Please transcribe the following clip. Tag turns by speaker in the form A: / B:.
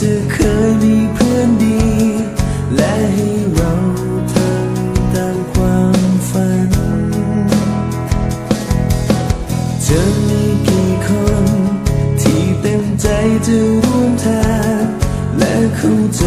A: เธอเคยมีเพื่อนดี และให้เราทำตามความฝันจะมีกี่คน ที่เต็มใจจะร่วมทางและเข้าใจ